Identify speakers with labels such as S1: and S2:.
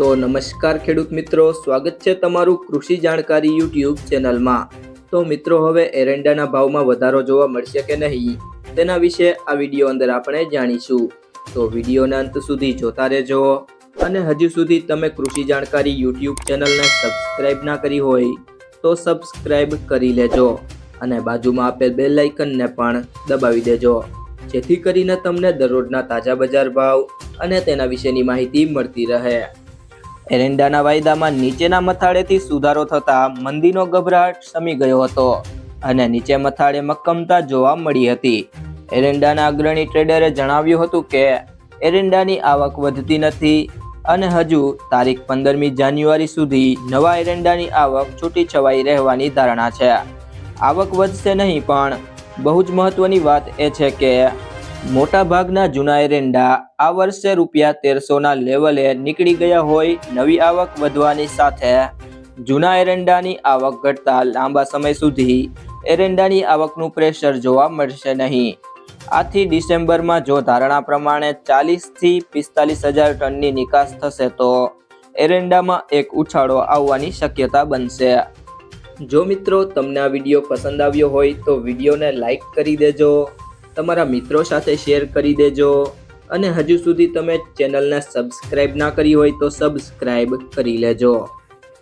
S1: તો નમસ્કાર ખેડૂત મિત્રો, સ્વાગત છે તમારું કૃષિ જાણકારી યુટ્યુબ ચેનલમાં. તો મિત્રો, હવે એરંડાના ભાવમાં વધારો જોવા મળશે કે નહીં? તેના વિશે આ વીડિયો અંદર આપણે જાણીશું. તો વિડીયોના અંત સુધી જોતા રહેજો અને હજુ સુધી તમે કૃષિ જાણકારી યુટ્યુબ ચેનલને સબસ્ક્રાઇબ ના કરી હોય, તો સબસ્ક્રાઇબ કરી લેજો અને બાજુમાં આપેલ બે લાઇકનને પણ દબાવી દેજો. જેથી કરીને તમને દરરોજના તાજા બજાર ભાવ અને તેના વિશેની માહિતી મળતી રહે. એરંડાના વાયદામાં નીચેના મથાળેથી સુધારો થતા મંદીનો ગભરાટ શમી ગયો હતો અને નીચે મથાળે મક્કમતા જોવા મળી હતી. એરંડાના અગ્રણી ટ્રેડરે જણાવ્યું હતું કે, એરંડાની આવક વધતી નથી અને હજુ તારીખ પંદરમી જાન્યુઆરી સુધી નવા એરંડાની આવક છૂટી છવાઈ રહેવાની ધારણા છે. આવક વધશે નહીં, પણ બહુ જ મહત્વની વાત એ છે કે મોટા ભાગના જૂના એરંડા આ વર્ષે રૂપિયા તેરસોના લેવલે નીકળી ગયા હોય નવી આવક વધવાની સાથે જૂના એરંડાની આવક ઘટતા લાંબા સમય સુધી એરંડાની આવકનું પ્રેશર જોવા મળશે નહીં. આથી ડિસેમ્બરમાં જો ધારણા પ્રમાણે ચાલીસથી પિસ્તાલીસ હજાર ટનની નિકાસ થશે તો એરંડામાં એક ઉછાળો આવવાની શક્યતા બનશે. જો મિત્રો તમને આ વીડિયો પસંદ આવ્યો હોય તો વિડીયોને લાઈક કરી દેજો. તમારા મિત્રો સાથે શેર કરી દેજો. અને હજુ સુધી તમે ચેનલને સબસ્ક્રાઈબ ના કરી હોય તો સબસ્ક્રાઈબ કરી લેજો.